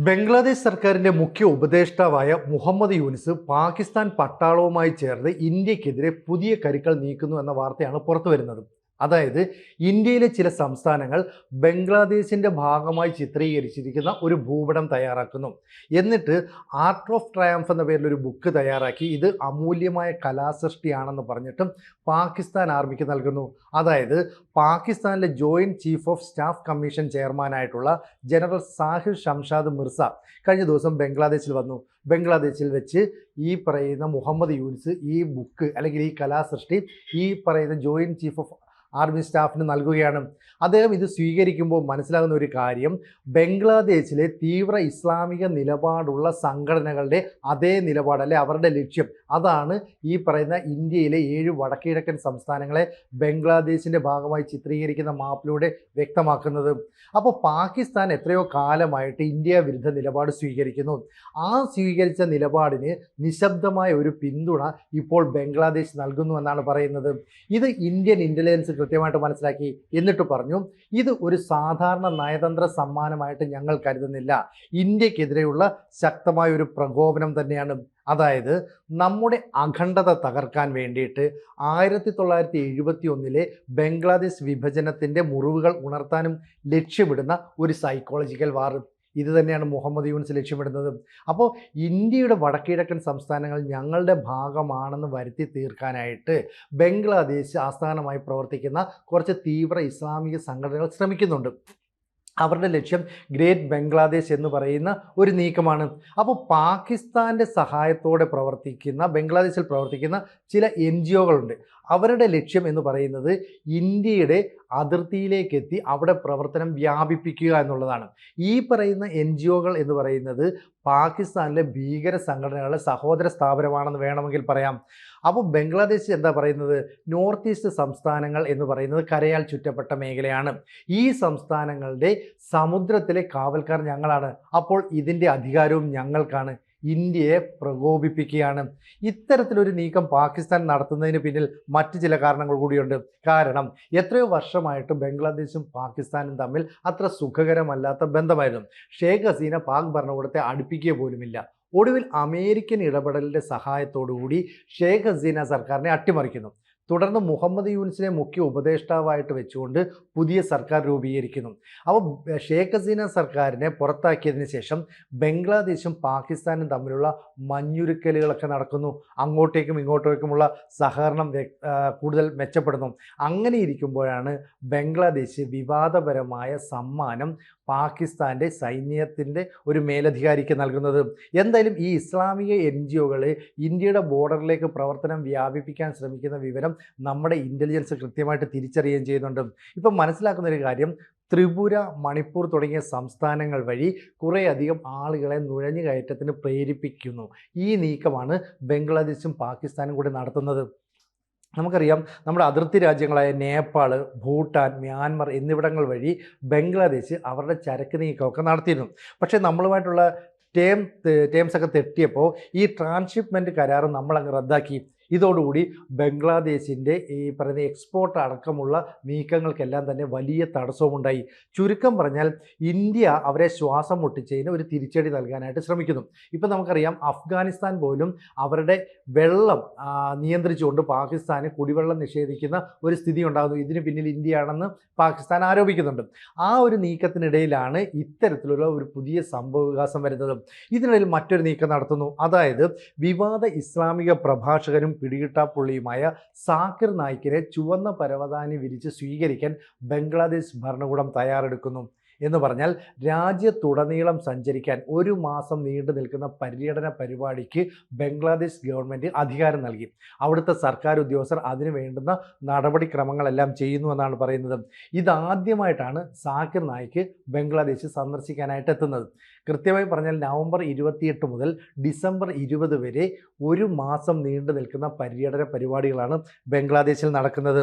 ബംഗ്ലാദേശ് സർക്കാരിന്റെ മുഖ്യ ഉപദേഷ്ടാവായ മുഹമ്മദ് യൂനിസ് പാകിസ്ഥാൻ പട്ടാളവുമായി ചേർന്ന് ഇന്ത്യക്കെതിരെ പുതിയ കരുക്കൾ നീക്കുന്നു എന്ന വാർത്തയാണ് പുറത്തു വരുന്നത് അതായത് ഇന്ത്യയിലെ ചില സംസ്ഥാനങ്ങൾ ബംഗ്ലാദേശിന്റെ ഭാഗമായി ചിത്രീകരിച്ചിരിക്കുന്ന ഒരു ഭൂപടം തയ്യാറാക്കുന്നു. എന്നിട്ട് ആർട്ട് ഓഫ് ട്രയംഫ് എന്ന പേരിൽ ഒരു ബുക്ക് തയ്യാറാക്കി. ഇത് അമൂല്യമായ കലാസൃഷ്ടിയാണെന്ന് പറഞ്ഞിട്ടും പാകിസ്ഥാൻ ആർമിക്ക് നൽകുന്നു. അതായത് പാകിസ്ഥാനിലെ joint chief of staff commission ചെയർമാനായിട്ടുള്ള general Sahir Shamshad Mirza കഴിഞ്ഞ ദിവസം ബംഗ്ലാദേശിൽ വന്നു. ബംഗ്ലാദേശിൽ വെച്ച് ഈ പറയുന്ന മുഹമ്മദ് യൂനിസ് ഈ ബുക്ക് അല്ലെങ്കിൽ ഈ കലാസൃഷ്ടി ഈ പറയുന്ന ജോയിന്റ് ചീഫ് ഓഫ് ആർമി സ്റ്റാഫിന് നൽകുകയാണ്. അദ്ദേഹം ഇത് സ്വീകരിക്കുമ്പോൾ മനസ്സിലാകുന്ന ഒരു കാര്യം ബംഗ്ലാദേശിലെ തീവ്ര ഇസ്ലാമിക നിലപാടുള്ള സംഘടനകളുടെ അതേ നിലപാട് അല്ലെ അവരുടെ ലക്ഷ്യം? അതാണ് ഈ പറയുന്ന ഇന്ത്യയിലെ ഏഴ് വടക്കിഴക്കൻ സംസ്ഥാനങ്ങളെ ബംഗ്ലാദേശിന്റെ ഭാഗമായി ചിത്രീകരിക്കുന്ന മാപ്പിലൂടെ വ്യക്തമാക്കുന്നത്. അപ്പോൾ പാകിസ്ഥാൻ എത്രയോ കാലമായിട്ട് ഇന്ത്യ വിരുദ്ധ നിലപാട് സ്വീകരിക്കുന്നു. ആ സ്വീകരിച്ച നിലപാടിന് നിശബ്ദമായ ഒരു പിന്തുണ ഇപ്പോൾ ബംഗ്ലാദേശ് നൽകുന്നു എന്നാണ് പറയുന്നത്. ഇത് ഇന്ത്യൻ ഇന്റലിജൻസ് കൃത്യമായിട്ട് മനസ്സിലാക്കി എന്നിട്ട് പറഞ്ഞു ഇത് ഒരു സാധാരണ നയതന്ത്ര സമ്മാനമായിട്ട് ഞങ്ങൾ കരുതുന്നില്ല. ഇന്ത്യക്കെതിരെയുള്ള ശക്തമായ ഒരു പ്രകോപനം തന്നെയാണ്. അതായത് നമ്മുടെ അഖണ്ഡത തകർക്കാൻ വേണ്ടിയിട്ട് ആയിരത്തി തൊള്ളായിരത്തി എഴുപത്തി ഒന്നിലെ ബംഗ്ലാദേശ് വിഭജനത്തിന്റെ മുറിവുകൾ ഉണർത്താനും ലക്ഷ്യമിടുന്ന ഒരു സൈക്കോളജിക്കൽ വാർ ഇത് തന്നെയാണ് മുഹമ്മദ് യൂൻസ് ലക്ഷ്യമിടുന്നത്. അപ്പോൾ ഇന്ത്യയുടെ വടക്കിഴക്കൻ സംസ്ഥാനങ്ങൾ ഞങ്ങളുടെ ഭാഗമാണെന്ന് വരുത്തി തീർക്കാനായിട്ട് ബംഗ്ലാദേശ് ആസ്ഥാനമായി പ്രവർത്തിക്കുന്ന കുറച്ച് തീവ്ര ഇസ്ലാമിക സംഘടനകൾ ശ്രമിക്കുന്നുണ്ട്. അവരുടെ ലക്ഷ്യം ഗ്രേറ്റ് ബംഗ്ലാദേശ് എന്ന് പറയുന്ന ഒരു നീക്കമാണ്. അപ്പോൾ പാകിസ്ഥാന്റെ സഹായത്തോടെ പ്രവർത്തിക്കുന്ന ബംഗ്ലാദേശിൽ പ്രവർത്തിക്കുന്ന ചില എൻ ജി ഒകളുണ്ട്. അവരുടെ ലക്ഷ്യം എന്ന് പറയുന്നത് ഇന്ത്യയുടെ അതിർത്തിയിലേക്ക് എത്തി അവിടെ പ്രവർത്തനം വ്യാപിപ്പിക്കുക എന്നുള്ളതാണ്. ഈ പറയുന്ന എൻ ജി ഒകൾ എന്ന് പറയുന്നത് പാകിസ്ഥാനിലെ ഭീകര സംഘടനകളുടെ സഹോദര സ്ഥാപനമാണെന്ന് വേണമെങ്കിൽ പറയാം. അപ്പോൾ ബംഗ്ലാദേശ് എന്താ പറയുന്നത്? നോർത്ത് ഈസ്റ്റ് സംസ്ഥാനങ്ങൾ എന്ന് പറയുന്നത് കരയാൽ ചുറ്റപ്പെട്ട മേഖലയാണ്. ഈ സംസ്ഥാനങ്ങളുടെ സമുദ്രത്തിലെ കാവൽക്കാർ ഞങ്ങളാണ്. അപ്പോൾ ഇതിന്റെ അധികാരവും ഞങ്ങൾക്കാണ്. ഇന്ത്യയെ പ്രകോപിപ്പിക്കുകയാണ്. ഇത്തരത്തിലൊരു നീക്കം പാകിസ്ഥാൻ നടത്തുന്നതിന് പിന്നിൽ മറ്റ് ചില കാരണങ്ങൾ കൂടിയുണ്ട്. കാരണം എത്രയോ വർഷമായിട്ട് ബംഗ്ലാദേശും പാകിസ്ഥാനും തമ്മിൽ അത്ര സുഖകരമല്ലാത്ത ബന്ധമായിരുന്നു. ഷേഖ് ഹസീന പാക് ഭരണകൂടത്തെ അടുപ്പിക്കുക പോലുമില്ല. ഒടുവിൽ അമേരിക്കൻ ഇടപെടലിന്റെ സഹായത്തോടുകൂടി ഷേഖ് ഹസീന സർക്കാരിനെ അട്ടിമറിക്കുന്നു. തുടർന്ന് മുഹമ്മദ് യൂനിസിനെ മുഖ്യ ഉപദേഷ്ടാവായിട്ട് വെച്ചുകൊണ്ട് പുതിയ സർക്കാർ രൂപീകരിക്കുന്നു. അപ്പോൾ ഷേഖ് ഹസീന സർക്കാരിനെ പുറത്താക്കിയതിന് ശേഷം ബംഗ്ലാദേശും പാകിസ്ഥാനും തമ്മിലുള്ള മഞ്ഞുരുക്കലുകളൊക്കെ നടക്കുന്നു. അങ്ങോട്ടേക്കും ഇങ്ങോട്ടേക്കുമുള്ള സഹകരണം കൂടുതൽ മെച്ചപ്പെടുന്നു. അങ്ങനെ ഇരിക്കുമ്പോഴാണ് ബംഗ്ലാദേശ് വിവാദപരമായ സമ്മാനം പാകിസ്ഥാന്റെ സൈന്യത്തിന്റെ ഒരു മേലധികാരിക്ക് നൽകുന്നത്. എന്തായാലും ഈ ഇസ്ലാമിക എൻ ജി ഒകൾ ഇന്ത്യയുടെ ബോർഡറിലേക്ക് പ്രവർത്തനം വ്യാപിപ്പിക്കാൻ ശ്രമിക്കുന്ന വിവരം നമ്മുടെ ഇന്റലിജൻസ് കൃത്യമായിട്ട് തിരിച്ചറിയുകയും ചെയ്യുന്നുണ്ട്. ഇപ്പം മനസ്സിലാക്കുന്ന ഒരു കാര്യം ത്രിപുര മണിപ്പൂർ തുടങ്ങിയ സംസ്ഥാനങ്ങൾ വഴി കുറേയധികം ആളുകളെ നുഴഞ്ഞു കയറ്റത്തിന് പ്രേരിപ്പിക്കുന്നു. ഈ നീക്കമാണ് ബംഗ്ലാദേശും പാകിസ്ഥാനും കൂടി നടത്തുന്നത്. നമുക്കറിയാം നമ്മുടെ അതിർത്തി രാജ്യങ്ങളായ നേപ്പാൾ ഭൂട്ടാൻ മ്യാൻമർ എന്നിവിടങ്ങൾ വഴി ബംഗ്ലാദേശ് അവരുടെ ചരക്ക് നീക്കമൊക്കെ നടത്തിയിരുന്നു. പക്ഷേ നമ്മളുമായിട്ടുള്ള ടേം ടേംസ് ഒക്കെ തെറ്റിയപ്പോൾ ഈ ട്രാൻസ്ഷിപ്മെന്റ് കരാർ നമ്മളങ്ങ് റദ്ദാക്കി. ഇതോടുകൂടി ബംഗ്ലാദേശിന്റെ ഈ പറയുന്ന എക്സ്പോർട്ട് അടക്കമുള്ള നീക്കങ്ങൾക്കെല്ലാം തന്നെ വലിയ തടസ്സമുണ്ടായി ചുരുക്കം പറഞ്ഞാൽ ഇന്ത്യ അവരെ ശ്വാസം മുട്ടിച്ചതിന് ഒരു തിരിച്ചടി നൽകാനായിട്ട് ശ്രമിക്കുന്നു. ഇപ്പം നമുക്കറിയാം അഫ്ഗാനിസ്ഥാൻ പോലും അവരുടെ വെള്ളം നിയന്ത്രിച്ചുകൊണ്ട് പാകിസ്ഥാന് കുടിവെള്ളം നിഷേധിക്കുന്ന ഒരു സ്ഥിതി ഉണ്ടാകുന്നു ഇതിന് പിന്നിൽ ഇന്ത്യയാണെന്ന് പാകിസ്ഥാൻ ആരോപിക്കുന്നുണ്ട്. ആ ഒരു നീക്കത്തിനിടയിലാണ് ഇത്തരത്തിലുള്ള ഒരു പുതിയ സംഭവവികാസം വരുന്നത്. ഇതിനിടയിൽ മറ്റൊരു നീക്കം നടത്തുന്നു. അതായത് വിവാദ ഇസ്ലാമിക പ്രഭാഷകനും പിടികിട്ടാപ്പുള്ളിയുമായ സാക്കിർ നായിക്കിനെ ചുവന്ന പരവതാനി വിരിച്ച് സ്വീകരിക്കാൻ ബംഗ്ലാദേശ് ഭരണകൂടം തയ്യാറെടുക്കുന്നു. എന്ന് പറഞ്ഞാൽ രാജ്യത്തുടനീളം സഞ്ചരിക്കാൻ ഒരു മാസം നീണ്ടു നിൽക്കുന്ന പര്യടന പരിപാടിക്ക് ബംഗ്ലാദേശ് ഗവൺമെന്റ് അധികാരം നൽകി. അവിടുത്തെ സർക്കാർ ഉദ്യോഗസ്ഥർ അതിന് വേണ്ടുന്ന നടപടിക്രമങ്ങളെല്ലാം ചെയ്യുന്നുവെന്നാണ് പറയുന്നത്. ഇതാദ്യമായിട്ടാണ് സാക്കിർ നായിക്ക് ബംഗ്ലാദേശ് സന്ദർശിക്കാനായിട്ട് എത്തുന്നത്. കൃത്യമായി പറഞ്ഞാൽ നവംബർ ഇരുപത്തിയെട്ട് മുതൽ ഡിസംബർ ഇരുപത് വരെ ഒരു മാസം നീണ്ടു നിൽക്കുന്ന പര്യടന പരിപാടികളാണ് ബംഗ്ലാദേശിൽ നടക്കുന്നത്.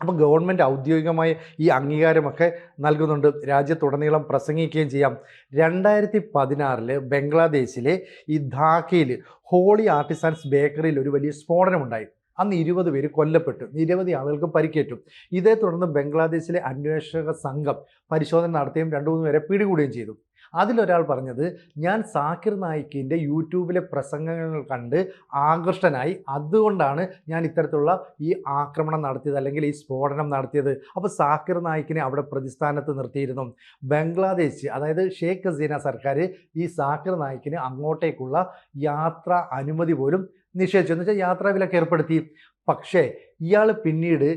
അപ്പോൾ ഗവൺമെന്റ് ഔദ്യോഗികമായി ഈ അംഗീകാരമൊക്കെ നൽകുന്നുണ്ട്. രാജ്യത്തുടനീളം പ്രസംഗിക്കുകയും ചെയ്യാം. രണ്ടായിരത്തി പതിനാറിൽ ബംഗ്ലാദേശിലെ ഈ ധാക്കയിൽ ഹോളി ആർട്ടിസാൻസ് ബേക്കറിയിൽ ഒരു വലിയ സ്ഫോടനമുണ്ടായി. അന്ന് ഇരുപത് പേര് കൊല്ലപ്പെട്ടു. നിരവധി ആളുകൾക്ക് പരിക്കേറ്റു. ഇതേ തുടർന്ന് ബംഗ്ലാദേശിലെ അന്വേഷക സംഘം പരിശോധന നടത്തുകയും രണ്ടു മൂന്ന് പേരെ പിടികൂടുകയും ചെയ്തു. അതിലൊരാൾ പറഞ്ഞത് ഞാൻ സാക്കിർ നായിക്കിന്റെ യൂട്യൂബിലെ പ്രസംഗങ്ങൾ കണ്ട് ആകൃഷ്ടനായി. അതുകൊണ്ടാണ് ഞാൻ ഇത്തരത്തിലുള്ള ഈ ആക്രമണം നടത്തിയത് അല്ലെങ്കിൽ ഈ സ്ഫോടനം നടത്തിയത്. അപ്പോൾ സാക്കിർ നായിക്കിനെ അവിടെ പ്രതിസ്ഥാനത്ത് നിർത്തിയിരുന്നു. ബംഗ്ലാദേശ് അതായത് ഷേഖ് ഹസീന സർക്കാർ ഈ സാക്കിർ നായിക്കിന് അങ്ങോട്ടേക്കുള്ള യാത്ര അനുമതി പോലും നിഷേധിച്ചു. എന്ന് വെച്ചാൽ യാത്രാ വിലക്ക് ഏർപ്പെടുത്തി. പക്ഷേ ഇയാൾ പിന്നീട്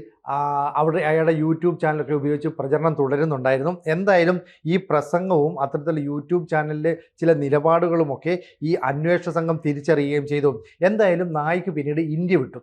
അവിടെ അയാളുടെ യൂട്യൂബ് ചാനലൊക്കെ ഉപയോഗിച്ച് പ്രചരണം തുടരുന്നുണ്ടായിരുന്നു. എന്തായാലും ഈ പ്രസംഗവും അത്തരത്തിൽ യൂട്യൂബ് ചാനലിലെ ചില നിലപാടുകളുമൊക്കെ ഈ അന്വേഷണ സംഘം തിരിച്ചറിയുകയും ചെയ്തു. എന്തായാലും നായിക്ക് പിന്നീട് ഇന്ത്യ വിട്ടു.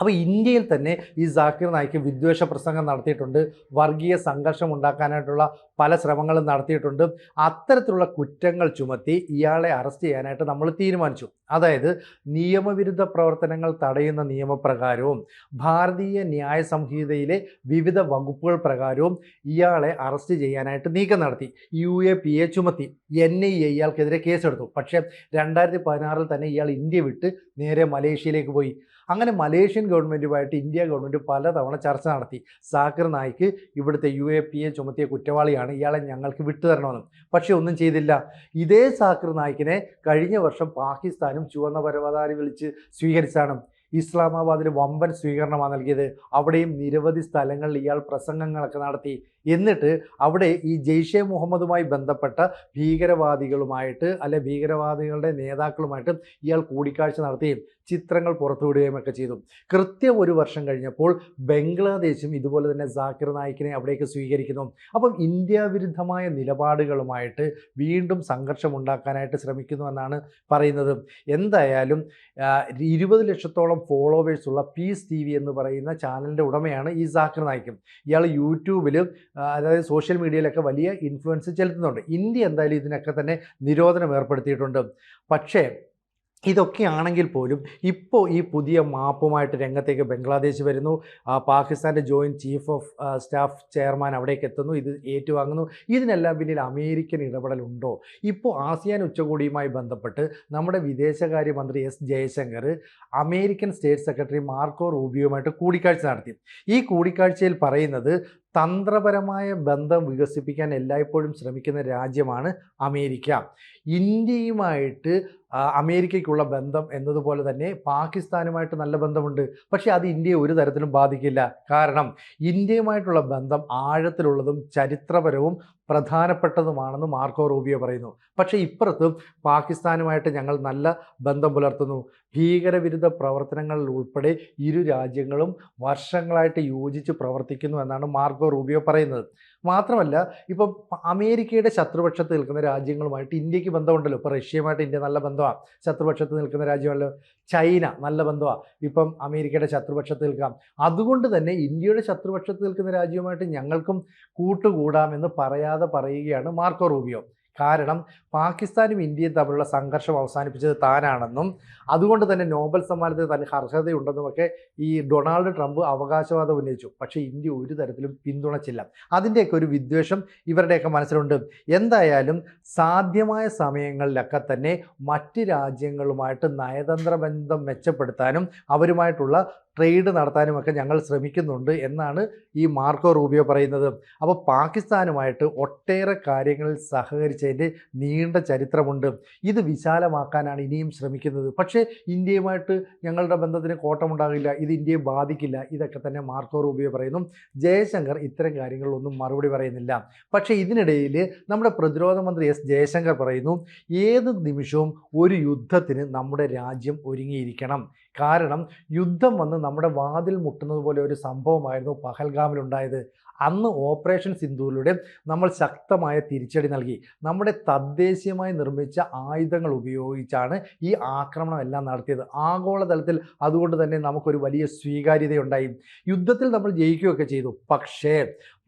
അപ്പോൾ ഇന്ത്യയിൽ തന്നെ ഈ സാക്കിർ നായിക്ക് വിദ്വേഷ പ്രസംഗം നടത്തിയിട്ടുണ്ട്. വർഗീയ സംഘർഷം ഉണ്ടാക്കാനായിട്ടുള്ള പല ശ്രമങ്ങളും നടത്തിയിട്ടുണ്ട്. അത്തരത്തിലുള്ള കുറ്റങ്ങൾ ചുമത്തി ഇയാളെ അറസ്റ്റ് ചെയ്യാനായിട്ട് നമ്മൾ തീരുമാനിച്ചു. അതായത് നിയമവിരുദ്ധ പ്രവർത്തനങ്ങൾ തടയുന്ന നിയമപ്രകാരവും ഭാരതീയ ന്യായ സംഹിതയിലെ വിവിധ വകുപ്പുകൾ പ്രകാരവും ഇയാളെ അറസ്റ്റ് ചെയ്യാനായിട്ട് നീക്കം നടത്തി. യു എ പി എ ചുമത്തി. എൻ ഐ എ ഇയാൾക്കെതിരെ കേസെടുത്തു. പക്ഷേ രണ്ടായിരത്തി പതിനാറിൽ തന്നെ ഇയാൾ ഇന്ത്യ വിട്ട് നേരെ മലേഷ്യയിലേക്ക് പോയി. അങ്ങനെ മലേഷ്യൻ ഗവൺമെന്റുമായിട്ട് ഇന്ത്യ ഗവൺമെന്റ് പലതവണ ചർച്ച നടത്തി. സാക്കർ നായിക്ക് ഇവിടുത്തെ യു എ പി എ ചുമത്തിയ കുറ്റവാളിയാണ്. ഇയാളെ ഞങ്ങൾക്ക് വിട്ടുതരണമെന്നും. പക്ഷേ ഒന്നും ചെയ്തില്ല. ഇതേ സാക്കർ നായിക്കിനെ കഴിഞ്ഞ വർഷം പാകിസ്ഥാനും ചുവന്ന പരവതാനി വിളിച്ച് സ്വീകരിച്ചാണ് ഇസ്ലാമാബാദിൽ വമ്പൻ സ്വീകരണമാണ് നൽകിയത്. അവിടെയും നിരവധി സ്ഥലങ്ങളിൽ ഇയാൾ പ്രസംഗങ്ങളൊക്കെ നടത്തി. എന്നിട്ട് അവിടെ ഈ ജെയ്ഷെ മുഹമ്മദുമായി ബന്ധപ്പെട്ട ഭീകരവാദികളുമായിട്ട് അല്ലെ ഭീകരവാദികളുടെ നേതാക്കളുമായിട്ട് ഇയാൾ കൂടിക്കാഴ്ച നടത്തുകയും ചിത്രങ്ങൾ പുറത്തുവിടുകയും ഒക്കെ ചെയ്തു. കൃത്യം ഒരു വർഷം കഴിഞ്ഞപ്പോൾ ബംഗ്ലാദേശും ഇതുപോലെ തന്നെ സാക്കിർ നായിക്കിനെ അവിടേക്ക് സ്വീകരിക്കുന്നു. അപ്പം ഇന്ത്യ വിരുദ്ധമായ നിലപാടുകളുമായിട്ട് വീണ്ടും സംഘർഷം ഉണ്ടാക്കാനായിട്ട് ശ്രമിക്കുന്നു എന്നാണ് പറയുന്നത്. എന്തായാലും ഇരുപത് ലക്ഷത്തോളം ഫോളോവേഴ്സ് ഉള്ള പീസ് ടി വി എന്ന് പറയുന്ന ചാനലിന്റെ ഉടമയാണ് ഈ സാക്കർ നായിക്കും. ഇയാൾ യൂട്യൂബിൽ അതായത് സോഷ്യൽ മീഡിയയിലൊക്കെ വലിയ ഇൻഫ്ലുവൻസ് ചെലുത്തുന്നുണ്ട്. ഇന്ത്യ എന്തായാലും ഇതിനൊക്കെ തന്നെ നിരോധനം ഏർപ്പെടുത്തിയിട്ടുണ്ട്. പക്ഷേ ഇതൊക്കെയാണെങ്കിൽ പോലും ഇപ്പോൾ ഈ പുതിയ മാപ്പുമായിട്ട് രംഗത്തേക്ക് ബംഗ്ലാദേശ് വരുന്നു. പാകിസ്ഥാന്റെ joint chief of staff chairman അവിടേക്ക് എത്തുന്നു. ഇത് ഏറ്റുവാങ്ങുന്നു. ഇതിനെല്ലാം പിന്നിൽ അമേരിക്കൻ ഇടപെടലുണ്ടോ? ഇപ്പോൾ ആസിയാൻ ഉച്ചകോടിയുമായി ബന്ധപ്പെട്ട് നമ്മുടെ വിദേശകാര്യമന്ത്രി S Jaishankar American state secretary Marco റൂബിയുമായിട്ട് കൂടിക്കാഴ്ച നടത്തി. ഈ കൂടിക്കാഴ്ചയിൽ പറയുന്നത് തന്ത്രപരമായ ബന്ധം വികസിപ്പിക്കാൻ എല്ലായ്പ്പോഴും ശ്രമിക്കുന്ന രാജ്യമാണ് അമേരിക്ക. ഇന്ത്യയുമായിട്ട് അമേരിക്കയ്ക്കുള്ള ബന്ധം എന്നതുപോലെ തന്നെ പാകിസ്ഥാനുമായിട്ട് നല്ല ബന്ധമുണ്ട്. പക്ഷേ അത് ഇന്ത്യയെ ഒരു തരത്തിലും ബാധിക്കില്ല. കാരണം ഇന്ത്യയുമായിട്ടുള്ള ബന്ധം ആഴത്തിലുള്ളതും ചരിത്രപരവും പ്രധാനപ്പെട്ടതുമാണെന്ന് മാർക്കോ റൂബിയോ പറയുന്നു. പക്ഷേ ഇപ്പുറത്തും പാകിസ്ഥാനുമായിട്ട് ഞങ്ങൾ നല്ല ബന്ധം പുലർത്തുന്നു. ഭീകരവിരുദ്ധ പ്രവർത്തനങ്ങളിൽ ഉൾപ്പെടെ ഇരു രാജ്യങ്ങളും വർഷങ്ങളായിട്ട് യോജിച്ച് പ്രവർത്തിക്കുന്നു എന്നാണ് മാർക്കോ റൂബിയോ പറയുന്നത്. മാത്രമല്ല ഇപ്പം അമേരിക്കയുടെ ശത്രുപക്ഷത്ത് നിൽക്കുന്ന രാജ്യങ്ങളുമായിട്ട് ഇന്ത്യയ്ക്ക് ബന്ധമുണ്ടല്ലോ. ഇപ്പോൾ റഷ്യയുമായിട്ട് ഇന്ത്യ നല്ല ബന്ധമാണ് ശത്രുപക്ഷത്ത് നിൽക്കുന്ന രാജ്യമല്ലോ ചൈന നല്ല ബന്ധമാണ് ഇപ്പം അമേരിക്കയുടെ ശത്രുപക്ഷത്ത് നിൽക്കാം. അതുകൊണ്ട് തന്നെ ഇന്ത്യയുടെ ശത്രുപക്ഷത്ത് നിൽക്കുന്ന രാജ്യവുമായിട്ട് ഞങ്ങൾക്കും കൂട്ടുകൂടാമെന്ന് പറയാതെ പറയുകയാണ് മാർക്കോ റൂബിയോ. കാരണം പാകിസ്ഥാനും ഇന്ത്യയും തമ്മിലുള്ള സംഘർഷം അവസാനിപ്പിച്ചത് താനാണെന്നും അതുകൊണ്ട് തന്നെ നോബൽ സമ്മാനത്തിന് തന്നെ അർഹതയുണ്ടെന്നുമൊക്കെ ഈ ഡൊണാൾഡ് ട്രംപ് അവകാശവാദം ഉന്നയിച്ചു. പക്ഷേ ഇന്ത്യ ഒരു തരത്തിലും പിന്തുണച്ചില്ല. അതിന്റെയൊക്കെ ഒരു വിദ്വേഷം ഇവരുടെയൊക്കെ മനസ്സിലുണ്ട്. എന്തായാലും സാധ്യമായ സമയങ്ങളിലൊക്കെ തന്നെ മറ്റ് രാജ്യങ്ങളുമായിട്ട് നയതന്ത്ര ബന്ധം മെച്ചപ്പെടുത്താനും അവരുമായിട്ടുള്ള ട്രേഡ് നടത്താനുമൊക്കെ ഞങ്ങൾ ശ്രമിക്കുന്നുണ്ട് എന്നാണ് ഈ മാർക്കോ റൂബിയോ പറയുന്നത്. അപ്പോൾ പാകിസ്ഥാനുമായിട്ട് ഒട്ടേറെ കാര്യങ്ങളിൽ സഹകരിച്ചതിന്റെ നീണ്ട ചരിത്രമുണ്ട്. ഇത് വിശാലമാക്കാനാണ് ഇനിയും ശ്രമിക്കുന്നത്. പക്ഷേ ഇന്ത്യയുമായിട്ട് ഞങ്ങളുടെ ബന്ധത്തിന് കോട്ടമുണ്ടാകില്ല ഇത് ഇന്ത്യയെ ബാധിക്കില്ല ഇതൊക്കെ തന്നെ മാർക്കോ റൂബിയോ പറയുന്നു. ജയശങ്കർ ഇത്തരം കാര്യങ്ങളിലൊന്നും മറുപടി പറയുന്നില്ല. പക്ഷേ ഇതിനിടയിൽ നമ്മുടെ പ്രതിരോധ മന്ത്രി എസ് ജയശങ്കർ പറയുന്നു ഏത് നിമിഷവും ഒരു യുദ്ധത്തിന് നമ്മുടെ രാജ്യം ഒരുങ്ങിയിരിക്കണം. കാരണം യുദ്ധം വന്ന് നമ്മുടെ വാതിൽ മുട്ടുന്നത് പോലെ ഒരു സംഭവമായിരുന്നു പഹൽഗാമിലുണ്ടായത്. അന്ന് ഓപ്പറേഷൻ സിന്ധുവിലൂടെ നമ്മൾ ശക്തമായ തിരിച്ചടി നൽകി. നമ്മുടെ തദ്ദേശീയമായി നിർമ്മിച്ച ആയുധങ്ങൾ ഉപയോഗിച്ചാണ് ഈ ആക്രമണം എല്ലാം നടത്തിയത്. ആഗോളതലത്തിൽ അതുകൊണ്ട് തന്നെ നമുക്കൊരു വലിയ സ്വീകാര്യതയുണ്ടായി. യുദ്ധത്തിൽ നമ്മൾ ജയിക്കുകയൊക്കെ ചെയ്തു. പക്ഷേ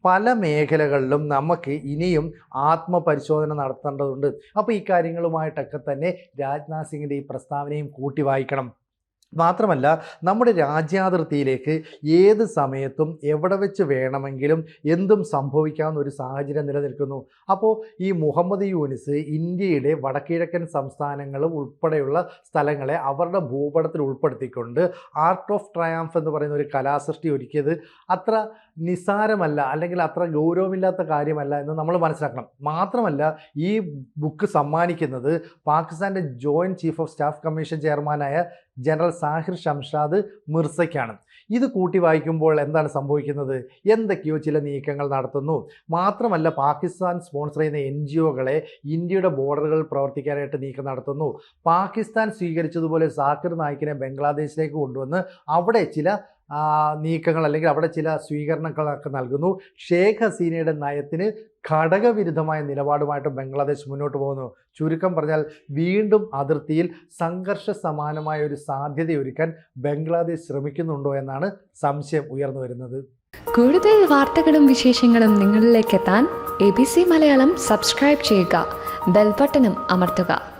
പല മേഖലകളിലും നമുക്ക് ഇനിയും ആത്മപരിശോധന നടത്തേണ്ടതുണ്ട്. അപ്പോൾ ഈ കാര്യങ്ങളുമായിട്ടൊക്കെ തന്നെ രാജ്നാഥ് സിംഗിന്റെ ഈ പ്രസ്താവനയും കൂട്ടി വായിക്കണം. മാത്രമല്ല നമ്മുടെ രാജ്യാതിർത്തിയിലേക്ക് ഏത് സമയത്തും എവിടെ വെച്ച് വേണമെങ്കിലും എന്തും സംഭവിക്കാവുന്ന ഒരു സാഹചര്യം നിലനിൽക്കുന്നു. അപ്പോൾ ഈ മുഹമ്മദ് യൂനിസ് ഇന്ത്യയുടെ വടക്കിഴക്കൻ സംസ്ഥാനങ്ങളും ഉൾപ്പെടെയുള്ള സ്ഥലങ്ങളെ അവരുടെ ഭൂപടത്തിൽ ഉൾപ്പെടുത്തിക്കൊണ്ട് ആർട്ട് ഓഫ് ട്രയാംഫ് എന്ന് പറയുന്ന ഒരു കലാസൃഷ്ടി ഒരുക്കിയത് അത്ര നിസാരമല്ല അല്ലെങ്കിൽ അത്ര ഗൗരവമില്ലാത്ത കാര്യമല്ല എന്ന് നമ്മൾ മനസ്സിലാക്കണം. മാത്രമല്ല ഈ ബുക്ക് സമ്മാനിക്കുന്നത് പാകിസ്ഥാന്റെ joint chief of staff commission ചെയർമാനായ ജനറൽ സാഹിർ ഷംഷാദ് മിർസയ്ക്കാണ്. ഇത് കൂട്ടി വായിക്കുമ്പോൾ എന്താണ് സംഭവിക്കുന്നത്? എന്തൊക്കെയോ ചില നീക്കങ്ങൾ നടത്തുന്നു. മാത്രമല്ല പാകിസ്ഥാൻ സ്പോൺസർ ചെയ്യുന്ന എൻ ജി ഒകളെ ഇന്ത്യയുടെ ബോർഡറുകളിൽ പ്രവർത്തിക്കാനായിട്ട് നീക്കം നടത്തുന്നു. പാകിസ്ഥാൻ സ്വീകരിച്ചതുപോലെ സാക്കിർ നായിക്കിനെ ബംഗ്ലാദേശിലേക്ക് കൊണ്ടുവന്ന് അവിടെ ചില നീക്കങ്ങൾ അല്ലെങ്കിൽ അവിടെ ചില സ്വീകരണങ്ങളൊക്കെ നൽകുന്നു. ഷേഖ് ഹസീനയുടെ നയത്തിന് ഘടകവിരുദ്ധമായ നിലപാടുമായിട്ട് ബംഗ്ലാദേശ് മുന്നോട്ട് പോകുന്നു. ചുരുക്കം പറഞ്ഞാൽ വീണ്ടും അതിർത്തിയിൽ സംഘർഷ സമാനമായ ഒരു സാധ്യതയൊരുക്കാൻ ബംഗ്ലാദേശ് ശ്രമിക്കുന്നുണ്ടോ എന്നാണ് സംശയം ഉയർന്നു വരുന്നത്. കൂടുതൽ വാർത്തകളും വിശേഷങ്ങളും നിങ്ങളിലേക്ക് എത്താൻ A B C Malayalam subscribe ചെയ്യുക. ബെൽബട്ടനും അമർത്തുക.